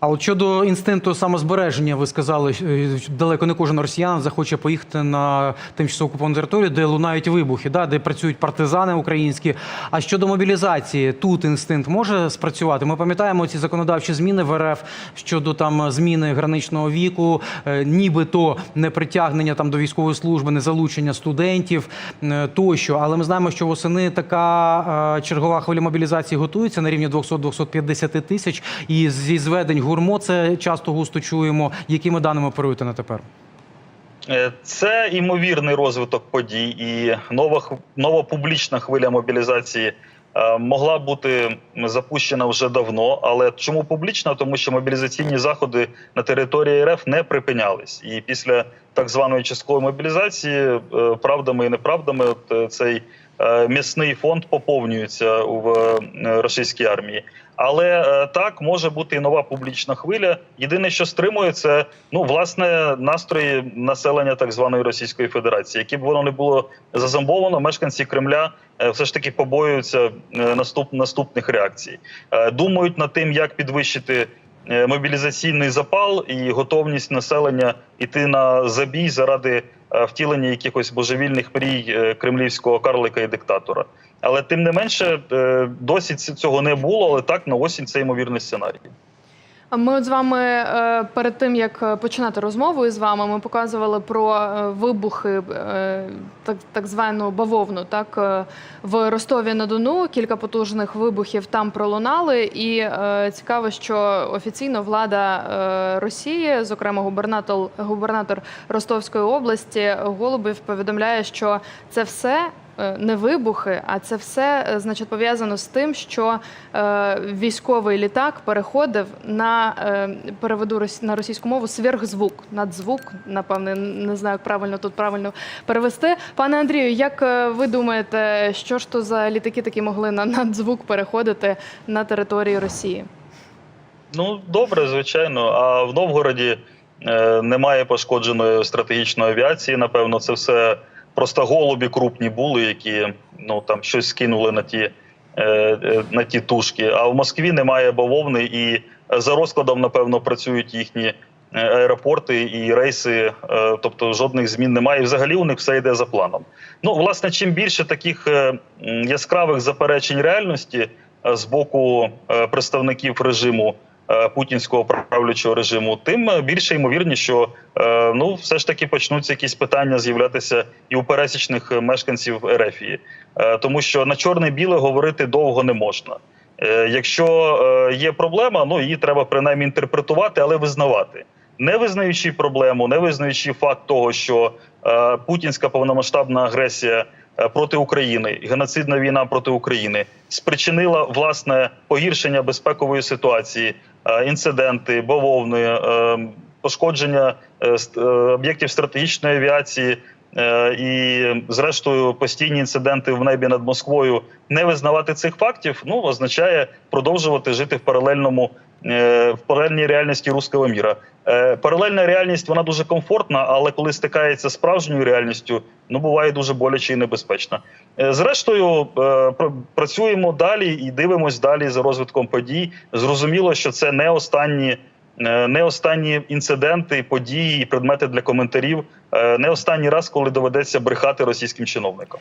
А от щодо інстинкту самозбереження, ви сказали, е, далеко не кожен росіян захоче поїхати на тимчасово окуповану територію, де лунають вибухи, да, де працюють партизани українські. А щодо мобілізації, тут інстинкт може спрацювати. Ми пам'ятаємо ці законодавчі зміни в РФ щодо там зміни граничного віку, е, нібито не притягнення там до військової служби, не залучення студентів е, тощо. Але ми знаємо, що восени така чергова хвиля мобілізації готується на рівні 200-250 тисяч. І зі зведень гурмо це часто густо чуємо. Якими даними оперуєте на тепер? Е, Це імовірний розвиток подій, і нова нова публічна хвиля мобілізації е, могла бути запущена вже давно. Але чому публічна? Тому що мобілізаційні заходи на території РФ не припинялись. І після так званої часткової мобілізації, е, правдами і неправдами, от, цей м'ясний фонд поповнюється в е, російській армії. Але е, так може бути і нова публічна хвиля. Єдине, що стримує, це ну власне настрої населення так званої Російської Федерації, які б воно не було зазомбовано, мешканці Кремля е, все ж таки побоюються е, наступ наступних реакцій. Е, Думають над тим, як підвищити. Е, Мобілізаційний запал і готовність населення йти на забій заради е, втілення якихось божевільних мрій е, кремлівського карлика і диктатора. Але тим не менше, досі цього не було. Але так на осінь це ймовірний сценарій. Ми от з вами е, перед тим як е, починати розмову із вами, ми показували про е, вибухи так, так звану бавовну. Так в Ростові на Дону кілька потужних вибухів там пролунали, і цікаво, що офіційно влада Росії, зокрема губернатор губернатор Ростовської області, Голубів повідомляє, що це все. Е, Не вибухи, а це все е, значить пов'язано з тим, що е, військовий літак переходив на переведу на російську мову сверхзвук, надзвук. Напевне, не знаю, як правильно тут правильно перевести. Пане Андрію, як ви думаєте, що ж то за літаки такі могли на надзвук переходити на території Росії? Ну добре, звичайно. А в Новгороді е, немає пошкодженої стратегічної авіації. Напевно, це все просто голубі крупні були, які ну там щось скинули на ті, е, е, на ті тушки. А в Москві немає бавовни, і за розкладом, напевно, працюють їхні. е, Аеропорти і рейси, тобто жодних змін немає. І взагалі у них все йде за планом. Ну, власне, чим більше таких яскравих заперечень реальності з боку представників режиму путінського правлячого режиму, тим е, більше ймовірність, що е, ну все ж таки почнуться якісь питання з'являтися і у пересічних е, мешканців Ерефії, Е, тому що на чорне біле говорити довго не можна. Е, Якщо е, є проблема, ну її треба принаймні інтерпретувати, але визнавати. Не визнаючи проблему, не визнаючи факт того, що е, путінська повномасштабна агресія е, проти України, геноцидна війна проти України спричинила власне погіршення безпекової ситуації, е, інциденти, бавовни, е, пошкодження е, е, об'єктів стратегічної авіації. е, І, зрештою, постійні інциденти в небі над Москвою не визнавати цих фактів, ну означає продовжувати жити в паралельному е, в паралельній реальності руського міра. Е, Паралельна реальність вона дуже комфортна, але коли стикається з справжньою реальністю, ну буває дуже боляче і небезпечно. Е, Зрештою, е, працюємо далі і дивимось далі за розвитком подій. Зрозуміло, що це не останні. е, Не останні інциденти, події і предмети для коментарів, е, не останній раз, коли доведеться брехати російським чиновникам.